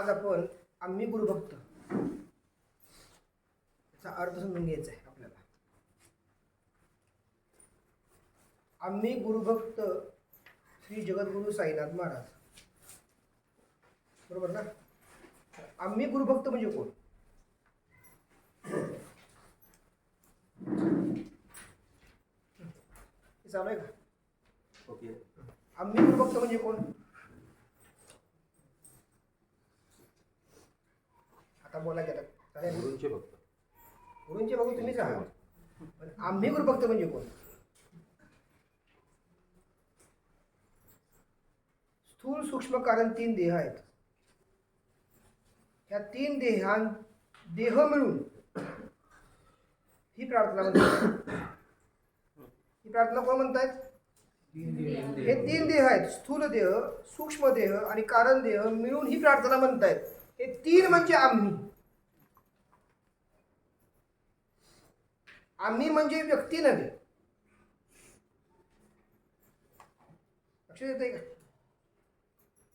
आज आपण आम्ही गुरुभक्त याचा अर्थ समजून घ्यायचा आहे आपल्याला. आम्ही गुरुभक्त श्री जगद्गुरु साईनाथ महाराज. बरोबर ना? आम्ही गुरुभक्त म्हणजे कोण? हे चालू आहे का? ओके. आम्ही गुरुभक्त म्हणजे कोण? आता बोला की आता चालेल गुरुंचे भक्त. गुरुंचे बघू तुम्हीच आहात. पण आम्ही गुरुभक्त म्हणजे कोण? स्थूल सूक्ष्म कारण तीन देह आहेत. ह्या तीन देहां देह मिळून ही प्रार्थना म्हणतात. ही प्रार्थना कोण म्हणतायत? हे तीन देह आहेत. स्थूल देह सूक्ष्म देह आणि कारण देह मिळून ही प्रार्थना म्हणतायत. हे तीन म्हणजे आम्ही. आम्ही म्हणजे व्यक्ती नव्हे. लक्षात येते का?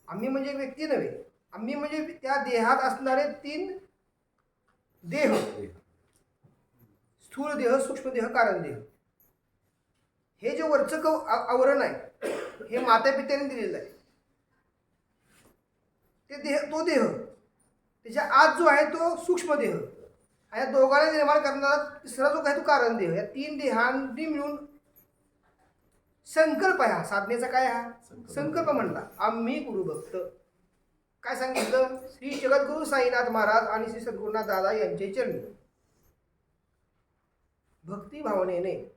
आम्ही म्हणजे व्यक्ती नव्हे. आम्ही म्हणजे त्या देहात असणारे तीन देह. स्थूल देह सूक्ष्म देह कारण देह. हे जे वरचं कव आवरण आहे हे माता पित्याने दिलेलं आहे. ते देह तो देह. त्याच्या आत जो आहे तो सूक्ष्म देह. आणि या दोघांना निर्माण करणारा तिसरा जो आहे तो कारण देह. या तीन देहांनी मिळून संकल्प आहे हा. साधनेचा काय हा? संकल्प. संकल्प म्हणला. आम्ही गुरुभक्त. काय सांगितलं? श्री जगद्गुरु साईनाथ महाराज आणि श्री सद्गुरुनाथ दादा यांचे चरणी. भक्ती भावनेने.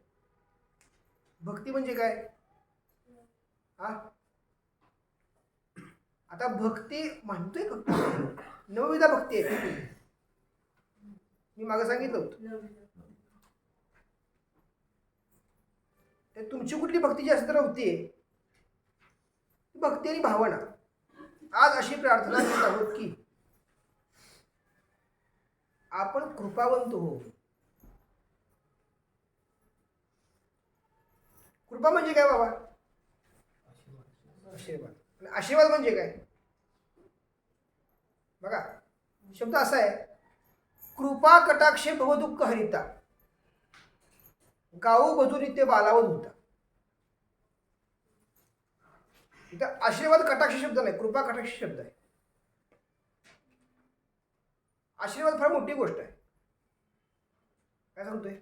भक्ती म्हणजे काय? हा? आता भक्ती म्हणतोय फक्त नवविधा भक्ती आहे मी मागं सांगितलं होतं. तर तुमची कुठली भक्ती जास्त होती भक्ती आणि भावना. आज अशी प्रार्थना करत आहोत की आपण कृपावंत हो कृपा म्हणजे काय बाबा? आशीर्वाद. आशीर्वाद म्हणजे काय? बघा शब्द असा आहे कृपा कटाक्षे भवदुःख हरिता. गाऊ बधुरित्य बालावत होता. इथं आशीर्वाद कटाक्ष शब्द नाही कृपा कटाक्ष शब्द आहे. आशीर्वाद फार मोठी गोष्ट आहे. काय सांगतोय?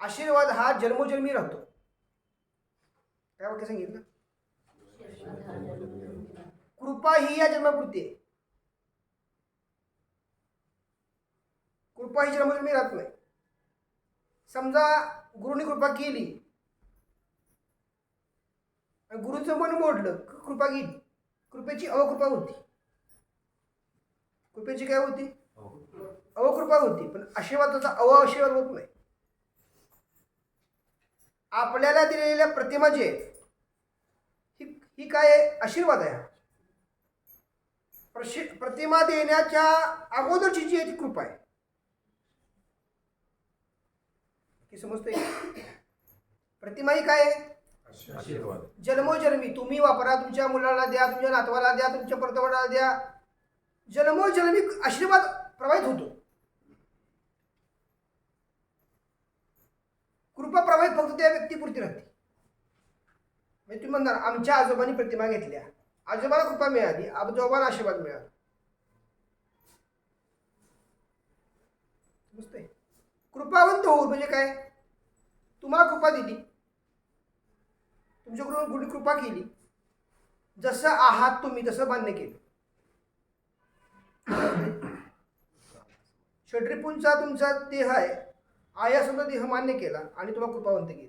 आशीर्वाद हा जन्मोजन्मी राहतो. काय वाक्य सांगितलं? कृपा ही या जन्मापुरती आहे. कृपा ही जन्मोजन्मी राहत नाही. समजा गुरुने कृपा केली गुरुचं मन मोडलं कृपा गेली. कृपेची अवकृपा होती. कृपेची काय होती? अवकृपा होती पण आशीर्वादाचा अव आशीर्वाद होत नाही. आपल्याला दिलेल्या प्रतिमा जी आहे, ही काय आहे? आशीर्वाद आहे. प्रशि प्रतिमा देण्याच्या अगोदरची जी आहे ती कृपा आहे. की समजते प्रतिमा ही काय आहे? आशीर्वाद. जन्मोजन्मी. तुम्ही वापरा तुमच्या मुलाला द्या तुमच्या नातवाला द्या तुमच्या परतवडाला द्या. जन्मोजन्मी आशीर्वाद प्रवाहित होतो. कृपा प्रवाहित फक्त त्या व्यक्तीपुरती राहते. म्हणजे तुम्ही म्हणणार आमच्या आजोबांनी प्रतिमा घेतल्या. आजोबाला कृपा मिळाली. आजोबाला आशीर्वाद मिळाला. कृपावंत होऊ म्हणजे काय? तुम्हाला कृपा दिली. तुमच्याकडून गुढी कृपा केली. जसं आहात तुम्ही तसं मान्य केलं. षड्रिपूंचा तुमचा देह आहे. आयासुद्धा देह मान्य केला आणि तुम्हाला कृपावंत केलं.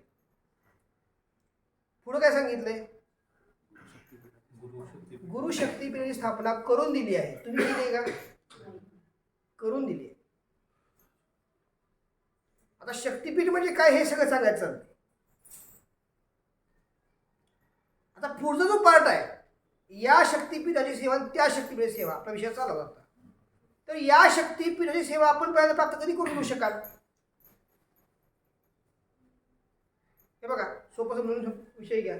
पुढं काय सांगितलंय? गुरु शक्तीपीठाची स्थापना करून दिली आहे. तुम्ही केली आहे का? करून दिली आहे. आता शक्तीपीठ म्हणजे काय हे सगळं सांगायचं आता पुढचा जो पार्ट आहे या शक्तीपीठाची सेवा आणि त्या शक्तीपीठाची सेवा आपला विषय चालू होता. तर या शक्तीपीठाची सेवा आपण पहिल्यांदा प्राप्त कधी करू शकाल? हे बघा सोपं समजून विषय घ्या.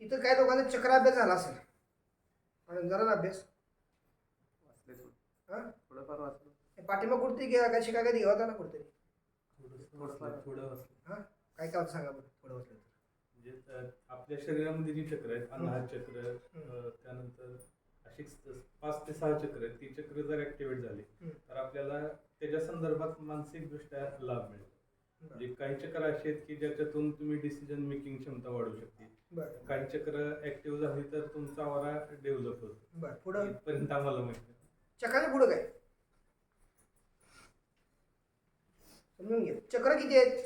इथं काय लोकांचा चक्राभ्यास झाला असेल. आणि जरा ना अभ्यास. वाचले थोडं. हा? थोडंफार वाचलं. पाठीमाग कुठतरी घ्या काय शिकाय कधी होता ना कुठतरी. थोडंफार. थोडं वाचलं हा? काय काय सांगा बरं थोडं वाचलं तर. म्हणजे अ, आपल्या शरीरामध्ये जी चक्र आहेत अनाहत चक्र अ, त्यानंतर अशी स- पाच ते सहा चक्र आहेत. ती चक्र जर ऍक्टिव्हेट झाली हम्म. तर आपल्याला त्याच्या संदर्भात मानसिकदृष्ट्या लाभ मिळेल. म्हणजे काही चक्र अशी आहेत की ज्याच्यातून तुम्ही डिसिजन मेकिंग क्षमता वाढू शकते. बरं. काही चक्र ऍक्टिव्ह झाली तर तुमचा आवारा डेव्हलप होतो. बरं पुढं? इथपर्यंत आम्हाला माहिती. चक्राच्या पुढं काय? समजून घ्या चक्र किती आहेत?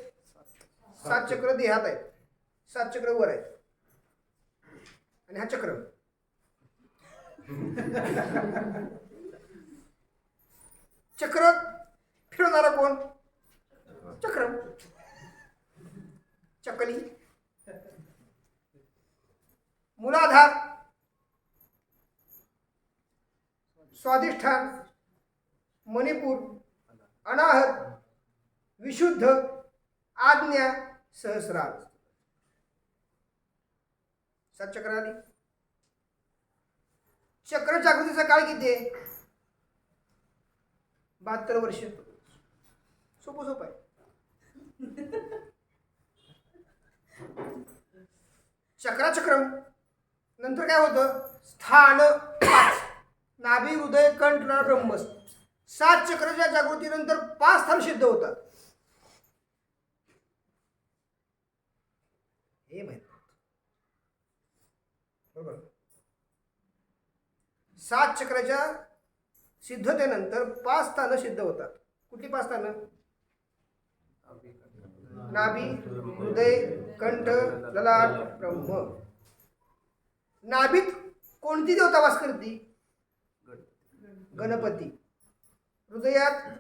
सात चक्र देहात आहेत. सात चक्र वर आहेत. आणि हा चक्र? चक्र फिरवणारा कोण? चक्र. चकली. मूलाधार स्वाधिष्ठान मणिपूर अनाहत विशुद्ध आज्ञा सहस्रार. सात चक्र आली चक्र जागृतीचा काळ किती आहे? बहात्तर वर्ष. सोपं सोपं आहे. चक्राचक्रम. नंतर काय होतं? स्थान पाच. नाभी हृदय कंठ ब्रह्मस ब्रह्म सात चक्राच्या जागृतीनंतर पाच स्थान सिद्ध होतात. हे माहीत बरोबर? सात चक्राच्या सिद्धतेनंतर पाच स्थानं सिद्ध होतात. कुठली पाच स्थानं? नाभी हृदय कंठ ललाट ब्रह्म. नाभीत कोणती देवता वास करते? गणपती. हृदयात?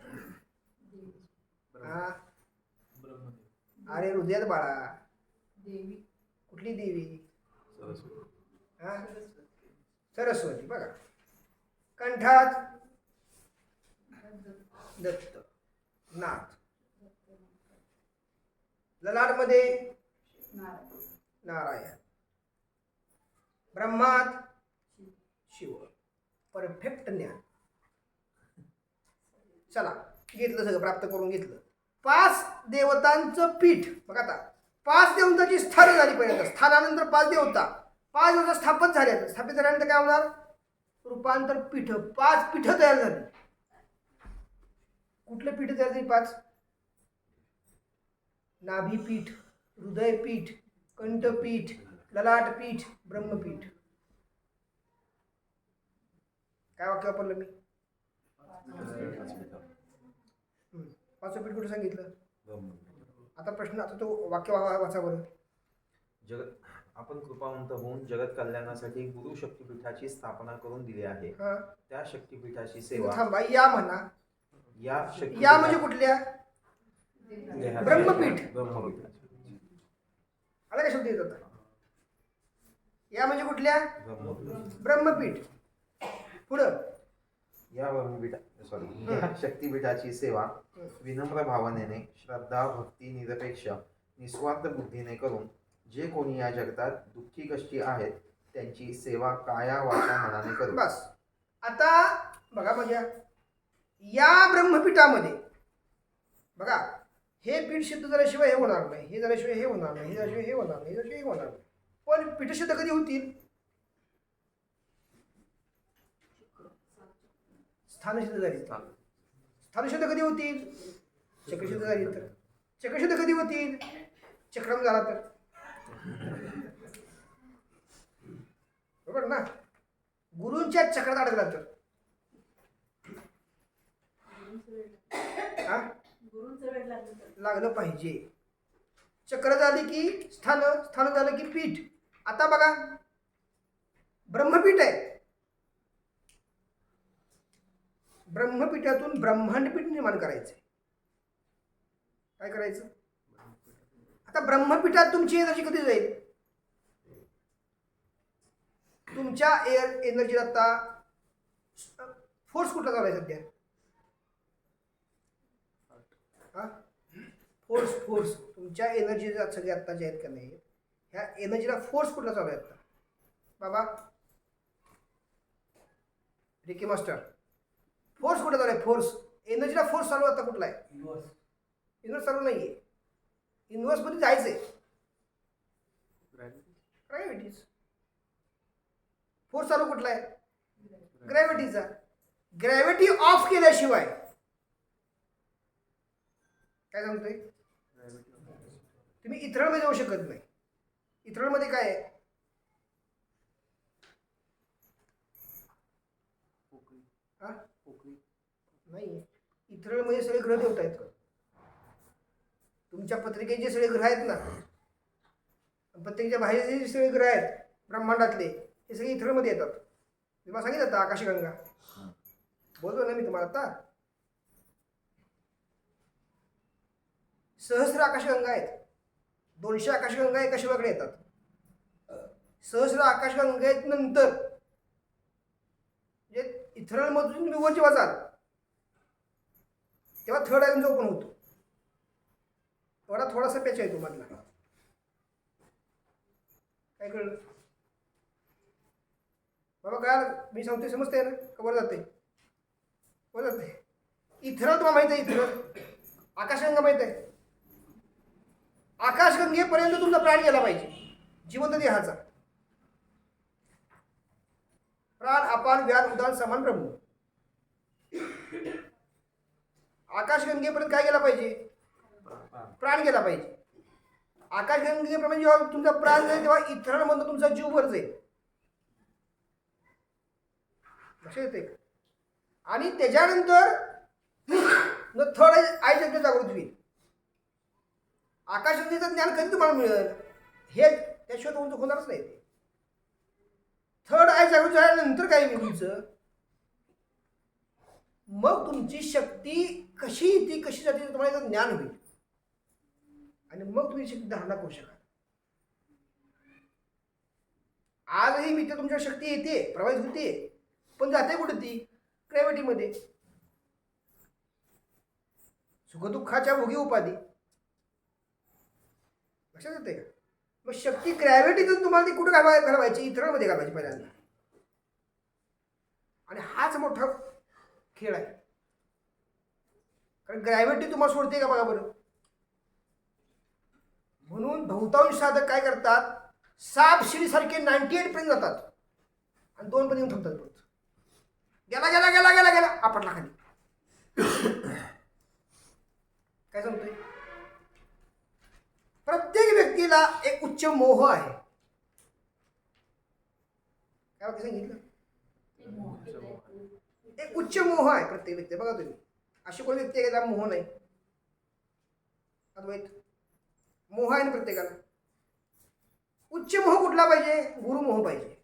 हा. अरे हृदयात बाळा. देवी. कुठली देवी? सरस्वती. हा? सरस्वती. बघा. कंठात? दत्त. नाथ. ललाटमध्ये? नारायण. ब्रह्मात शिव. परफेक्ट ज्ञान. चला घेतलं सगळं प्राप्त करून घेतलं. पाच देवतांचं पीठ. बघा आता. पाच देवतांची स्थानं झाली पहिल्यांदा. स्थानानंतर पाच देवता. पाच देवता स्थापित झाल्या स्थापित झाल्यानंतर काय होणार? रूपांतर पीठ. पाच पीठ तयार झाली. कुठलं पीठ तयार झाली? पाच. नाभीपीठ हृदयपीठ कंठपीठ ललाटपीठ ब्रह्मपीठ. काय वाक्य वापरलं मी. पाचवं पीठ कुठं सांगितलं? आता प्रश्न आता तो वाक्य वाचा बरं. जगत आपण कृपावंत होऊन जगत कल्याणासाठी गुरु शक्तीपीठाची स्थापना करून दिली आहे. हा. त्या शक्तीपीठाची सेवा थांबा या म्हणा. या या म्हणजे कुठल्या? ब्रह्मपीठ. ब्रह्मपीठ. आला काय शब्द येत होता? या म्हणजे कुठल्या? ब्रह्मपीठ. पुढं. या ब्रह्मपीठा सॉरी शक्तीपीठाची सेवा विनम्र भावनेने श्रद्धा भक्ती निरपेक्ष निस्वार्थ बुद्धीने करून जे कोणी या जगतात दुःखी कष्टी आहेत त्यांची सेवा काया वाचा मनाने करू. बस. आता बघा म्हणजे या ब्रह्मपीठामध्ये बघा हे पीठ सिद्ध झाल्याशिवाय हे होणार नाही हे झाल्याशिवाय हे होणार नाही हे झाल्याशिवाय हे होणार नाही हे झाल्याशिवाय हे होणार नाही. पण पीठशुद्ध कधी होतील? स्थानशुद्ध झाली स्थानशुद्ध कधी होतील? चक्रशुद्ध झाली तर. चक्रशुद्ध कधी होतील? चक्रम झाला तर. बरोबर ना? गुरूंच्या चक्रात अडकला तर. लागलं पाहिजे. चक्र झाले की स्थान स्थान झालं की पीठ. आता बघा. ब्रह्मपीठ आहे. ब्रह्मपीठातून ब्रह्मांडपीठ निर्माण करायचं काय करायचं? आता ब्रह्मपीठात तुमची एनर्जी कधी जाईल? तुमच्या एअर एनर्जी आता फोर्स कुठला चालू आहे सध्या? हा? Force force. तुमच्या एनर्जी सगळे आत्ता जे आहेत का नाही ह्या एनर्जीला फोर्स कुठला चालू आहे आता? बाबा. रिकी मास्टर फोर्स कुठे चालू आहे? फोर्स एनर्जीला फोर्स चालू आता कुठला आहे? युनिवर्स चालू नाही आहे युनिवर्समध्ये जायचं आहे. ग्रॅव्हिटीज फोर्स चालू कुठला आहे? ग्रॅव्हिटीचा ग्रॅव्हिटी ऑफ केल्याशिवाय. काय सांगतोय. तुम्ही इथरळमध्ये जाऊ शकत नाही. इथरळमध्ये काय आहे. हा? पोकळी. नाही. इथरळमध्ये सगळे ग्रह देवता आहेत. तुमच्या पत्रिकेत जे सगळे ग्रह आहेत ना? पत्रिकेच्या बाहेर जे सगळे ग्रह आहेत ब्रह्मांडातले हे सगळे इथरळमध्ये येतात. तुम्हाला सांगितलं आता आकाशगंगा बोलतो ना मी तुम्हाला आता. सहस्र आकाशगंगा आहेत. दोनशे आकाशगंगा एका शिवाकडे येतात. सहस्र आकाशगंगेत नंतर जे इथरळमधून तुम्ही वरची वाचाल तेव्हा थर्ड आय ओपन होतो. एवढा थोडासा पॅच आहे तो मधला. काय कळलं? बाबा काय मी सांगते समजते ना? खबर जाते. वर जाते. इथरळ तुम्हाला माहीत आहे इथरळ आकाशगंगा माहीत आहे. आकाशगंगेपर्यंत तुमचा प्राण गेला पाहिजे. जिवंत देहाचा. प्राण अपान व्यान उदान समान प्रभू. आकाशगंगेपर्यंत काय गेला पाहिजे? प्राण गेला पाहिजे. आकाशगंगेप्रमाणे जेव्हा तुमचा प्राण जाईल तेव्हा इथरळमधून तुमचा जीव वर जाईल. लक्ष येते आणि त्याच्यानंतर थर्ड आय जागृत होईल. आकाशगंगेचं ज्ञान कधी तुम्हाला मिळेल? हे त्याशिवाय तुमचं होणारच नाही. ते थर्ड आय जागृत झाल्यानंतर काय मिळूचं मग तुमची शक्ती कशी ती कशी जाते तुम्हाला याचं ज्ञान होईल. आणि मग तुम्ही शक्ती धारणा करू शकाल. आजही मी तुमच्या शक्ती येते प्रवाहित होते पण जाते कुठे ती? ग्रॅव्हिटीमध्ये सुखदुःखाच्या भोगी उपाधी. लक्षात येते का? मग शक्ती ग्रॅव्हिटीतून तुम्हाला ती कुठं घालवाय घालवायची? इतरांमध्ये घालवायची पहिल्यांदा. आणि हाच मोठा खेळ आहे. कारण ग्रॅव्हिटी तुम्हाला सोडते का बघा बरं? म्हणून बहुतांश साधक काय करतात? साप शिडीसारखे नाईन्टी एट पर्यंत जातात. आणि दोन पर्यंत थांबतात परत. गेला गेला गेला गेला गेला. आपटला खाली. काय सांगतोय? प्रत्येक व्यक्तीला एक उच्च मोह आहे. काय वाक्य सांगितलं? एक उच्च मोह आहे प्रत्येक व्यक्ती बघा तुम्ही. अशी कोणी व्यक्ती आहे मोह नाही? अद्वैत. मोह आहे ना प्रत्येकाला. उच्च मोह कुठला पाहिजे? गुरुमोह पाहिजे.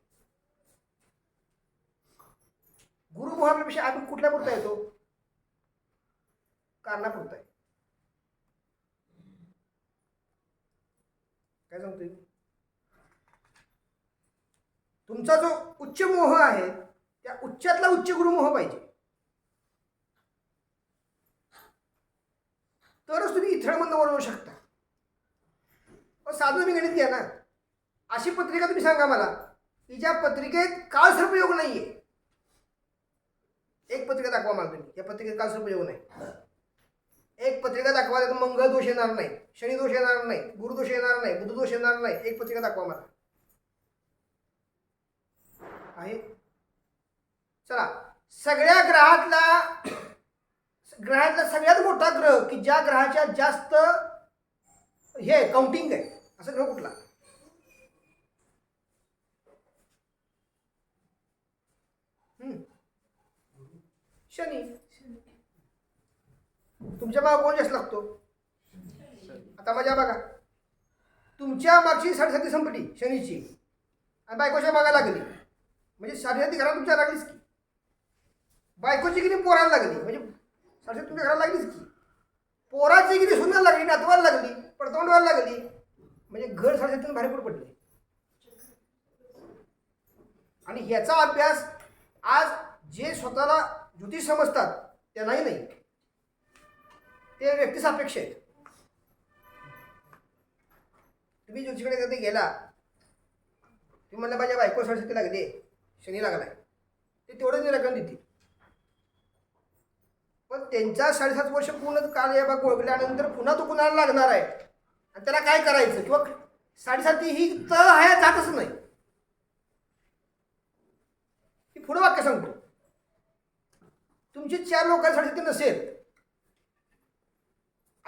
गुरुमोहापेक्षा आपण कुठल्या पुरता येतो? कारणापुरता आहे. काय सांगतोय? तुमचा जो उच्च मोह आहे त्या उच्चातला उच्च गुरुमोह पाहिजे. तरच तुम्ही इथळमंद वळवू शकता. साधू मी गणित घ्या ना. अशी पत्रिका तुम्ही सांगा मला की ज्या पत्रिकेत काळ नाही नाहीये. एक पत्रिका दाखवा मला तुम्ही. या पत्रिकेत काळ योग नाही. एक पत्रिका दाखवा त्यात मंगळ दोष येणार नाही शनी दोष येणार नाही गुरुदोष येणार नाही बुध दोष येणार नाही. एक पत्रिका दाखवा मला. आहे? चला. सगळ्या ग्रहातला ग्रहातला सगळ्यात मोठा ग्रह की ज्या ग्रहाच्या जास्त हे काउंटिंग आहे. असं ग्रह कुठला? हम्म. शनी. तुमच्या मागं कोण जास्त लागतो? आता माझ्या बघा तुमच्या मागची साडेसाती संपली शनीची. आणि बायकोच्या मागा लागली. म्हणजे साडेसाती घरात तुमच्या लागलीच की. बायकोची किती पोराला लागली? म्हणजे साडेसाती तुमच्या घराला लागलीच की. पोराची किती सुंदर लागली नातवाला लागली परतवंडवायला लागली. म्हणजे घर साडेसातीनं भारी पुढे पडले? आणि ह्याचा अभ्यास आज जे स्वतःला ज्योतिष समजतात त्यांनाही नाही. ते व्यक्ती सापेक्ष आहेत. तुम्ही ज्योतिषकडे कधी गेला तुम्ही म्हणलं माझ्या बायको सरस्वती लागली शनी लागलाय. ते तेवढं निराकरण देतील. पण त्यांचा साडेसात वर्ष पूर्ण काल या बाग ओळखल्यानंतर पुन्हा तो कुणाला लागणार आहे? आणि त्याला काय करायचं? किंवा साडेसाती ही तर हया जातच नाही. ही पुढं वाक्य सांगतो. तुमची चार लोकांसाठी ते नसेल.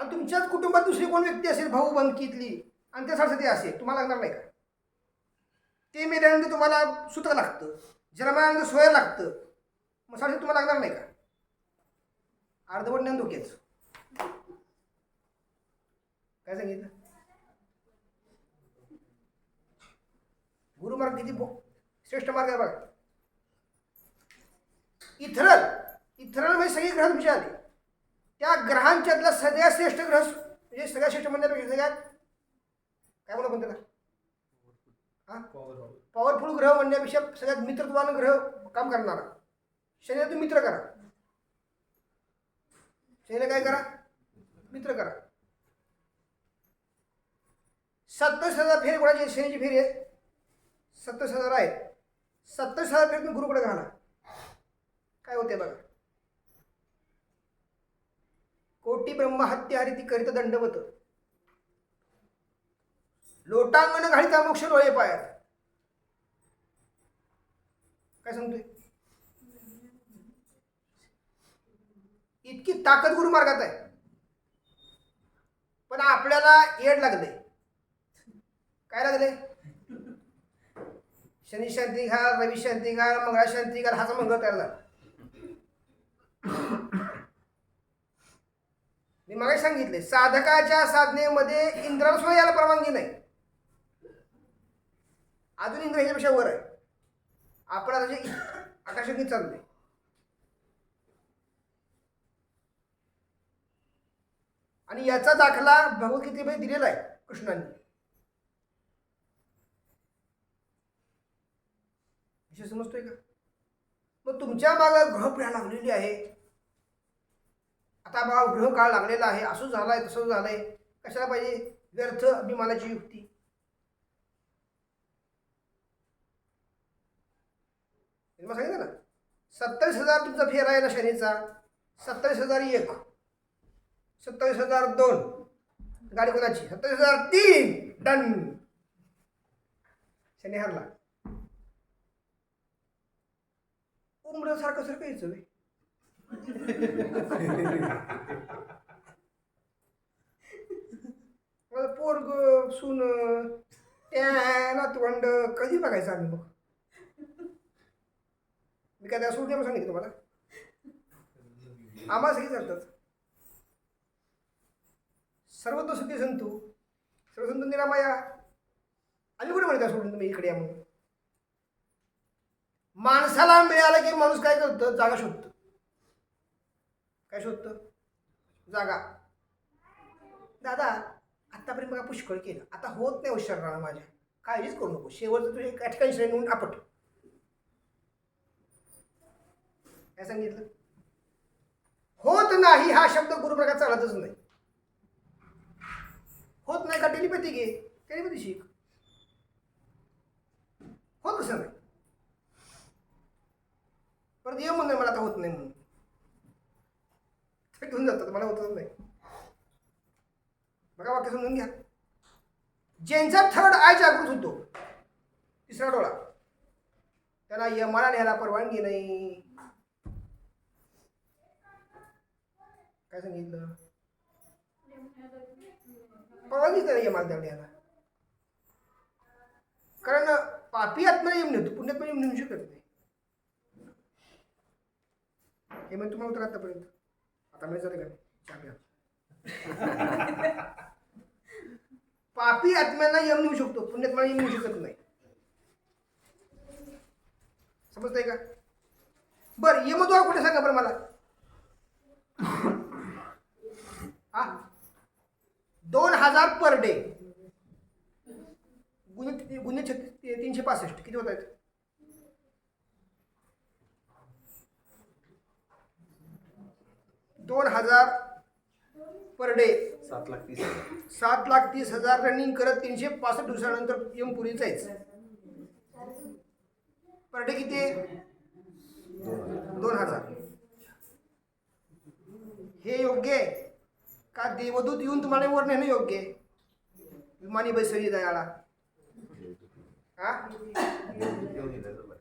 आणि तुमच्याच कुटुंबात दुसरी कोण व्यक्ती असेल भाऊ बंदकीतली आणि त्यासाठी असेल तुम्हाला लागणार नाही का? ते मेल्यानंतर तुम्हाला सूत्र लागतं जन्मानंतर सोया लागतं. मग साठी तुम्हाला लागणार नाही का? अर्धवट ज्ञान धोक्याच. काय सांगितलं? गुरुमार्ग किती बो- श्रेष्ठ मार्ग आहे बघा. इथरल इथरल म्हणजे सगळे ग्रह तुमचे आले त्या ग्रहांच्यातला सगळ्यात श्रेष्ठ ग्रह म्हणजे सगळ्यात श्रेष्ठ म्हणण्यापेक्षा सगळ्यात काय म्हणा पण त्याला पॉवरफुल ग्रह म्हणण्यापेक्षा सगळ्यात मित्रत्वान ग्रह काम करणारा. शनीला तुम्ही मित्र करा. शनीला काय करा? मित्र करा. सत्तावीस हजार फेरे कोणाची शनीची फेरी आहे? सत्तावीस हजार आहे. सत्तावीस हजार फेरी तुम्ही गुरुकडे घाला. काय होते बघा? कोटी ब्रह्महत्या ती करीत दंडवत. लोटांगण घालिता मोक्ष लोळे पायात. काय सांगतोय? इतकी ताकद गुरु मार्गात आहे. पण आपल्याला येड लागले. काय लागले? शनी शांती घाल रवी शांती घाल मंगळा शांती घाल हाचा मंगळ तयार झाला मी मागे सांगितले साधकाच्या साधनेमध्ये इंद्राला सुद्धा याला परवानगी नाही. अजून इंद्र ह्याच्यापेक्षा वर आहे. आपण आता जे आकाशात चाललोय. आणि याचा दाखला भगवद्गीतेमध्ये दिलेला आहे कृष्णांनी. विषय समजतोय का? मग तुमच्या मागं ग्रहप्रिया लागलेली आहे आता बघा ग्रह काळ लागलेला आहे. असं झालं आहे तसं झालं आहे कशाला पाहिजे? व्यर्थ अभिमानाची युक्ती. सांगितलं ना? सत्तावीस हजार तुमचा फेर आहे ना शनीचा? सत्तावीस हजार एक. सत्तावीस हजार दोन. गाडी कोणाची? सत्तावीस हजार तीन. डन. शनी हरला. उमर सारखं सारखं यायचं पोरग सून नातवंड कधी बघायचं आम्ही मग? मी काय त्या सोडून सांगितलं तुम्हाला? आम्हाला सगळी चालतात सर्वतो सुखी संतू सर्वसंतू निरामाया. आम्ही कुठे म्हणता सोडून तुम्ही इकडे या म्हणून? माणसाला मिळालं की माणूस काय करतं? जागा शोधतो. काय शोधतं? जागा. दादा आत्तापर्यंत बघा पुष्कळ केलं. आता होत नाही शरीराला माझ्या. काळजीच करू नको. शेवटचं तुझे एका ठिकाणी श्रेणी म्हणून आपट. काय सांगितलं? होत नाही हा शब्द गुरुप्रकार चालतच नाही. होत नाही का? टेलिपॅथी घे. टेलिपॅथी शिक. होत कसं नाही? परत ये म्हणून मला आता होत नाही म्हणून. ते घेऊन जातात मला होतच नाही. बघा वाक्य समजून घ्या. ज्यांचा थर्ड आय जागृत होतो तिसरा डोळा. त्याला यमाला न्यायला परवानगी नाही. काय सांगितलं? परवानगी नाही यमाला त्या न्यायला. कारण पापी आत्मा यम नेतो पुण्यात येऊन नेऊ शकत नाही. हे म्हणजे तुम्हाला उत्तर आतापर्यंत. आता मी का पापी आत्म्यांना यम नेऊ शकतो. पुण्यात्मा यम नेऊ शकत नाही. समजतंय का? बर यमद्वार कुठे सांगा बरं मला? हा? दोन हजार पर डे. गुन्हे गुन्हे छत्तीस तीनशे पासष्ट. किती होत आहेत? दोन हजार पर डे. सात लाख तीस हजार. सात लाख तीस हजार रनिंग करत तीनशे पासष्ट दिवसानंतर यम पुरी जायचं. पर डे किती आहे? हजार. हे योग्य आहे? का देवदूत येऊन तुम्हाला वर नेणं योग्य आहे? विमानी बैसळी दयाला हा घेऊन येतात बरं.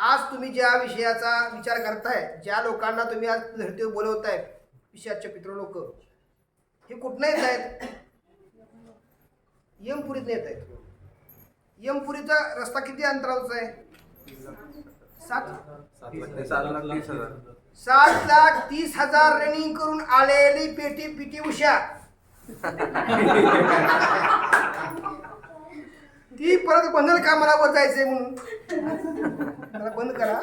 आज तुम्ही ज्या विषयाचा विचार करताय ज्या लोकांना तुम्ही आज धरती बोलवताय विषयाचे पित्र लोक हे कुठनं येत आहेत? यमपुरीत येत आहेत. यमपुरीचा रस्ता किती अंतरावरचा आहे? सात? सात लाख तीस हजार सात लाख तीस हजार रनिंग करून आलेली पेटी पिटी उषा. ती परत बंधन का मला वर जायचंय म्हणून? मला बंद करा.